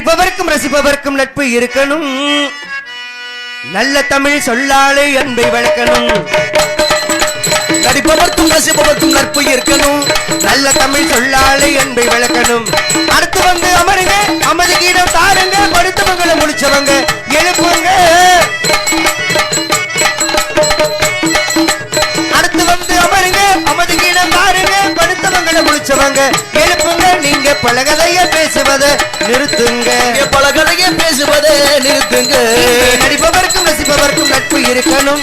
ரசிப்பவர்க்கும் ரசிப்பவருக்கும் நட்பு இருக்கணும். நல்ல தமிழ் சொல்லாலே அன்பை வளர்க்கணும். நடிப்பவர்க்கும் ரசிப்பவர்க்கும் நட்பு இருக்கணும். நல்ல தமிழ் சொல்லாலே அன்பை வளர்க்கணும். எழுப்புங்க நீங்க பலகதைய பேசுவதை நிறுத்துங்க. இங்கே பல கதையை பேசுவதே நிறுத்துங்க. நடிப்பவர்க்கும் ரசிப்பவர்க்கும் நட்பு இருக்கணும்.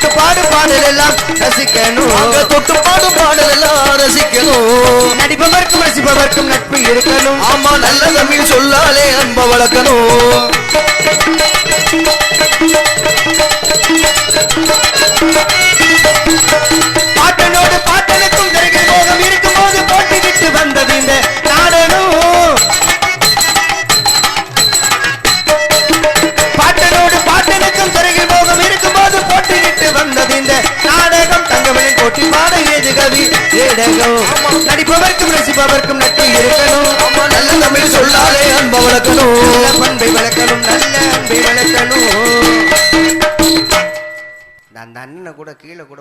நாங்க தொட்டுப்பாடு பாடலெல்லாம் ரசிக்கணும். அங்க தொட்டு பாடும் பாடலெல்லாம் ரசிக்கணும். நடிப்பவர்க்கும் ரசிப்பவர்க்கும் நட்பு இருக்கணும். ஆமா நல்ல தமிழ் சொல்லாலே அன்ப வளர்க்கணும். நாடகம் தங்கமனின் போட்டி பாட ஏது கவி? ஏடகம். நடிப்பவர்க்கும் ரசிப்பவர்க்கும் நட்பு இருக்கணும். நல்ல தமிழ் சொல்லாலே அன்ப வளர்க்கணும். பண்பை வளர்க்கணும். நல்ல அன்பை வளர்க்கணும். நான் அந்த அண்ணனை கூட கீழே கூட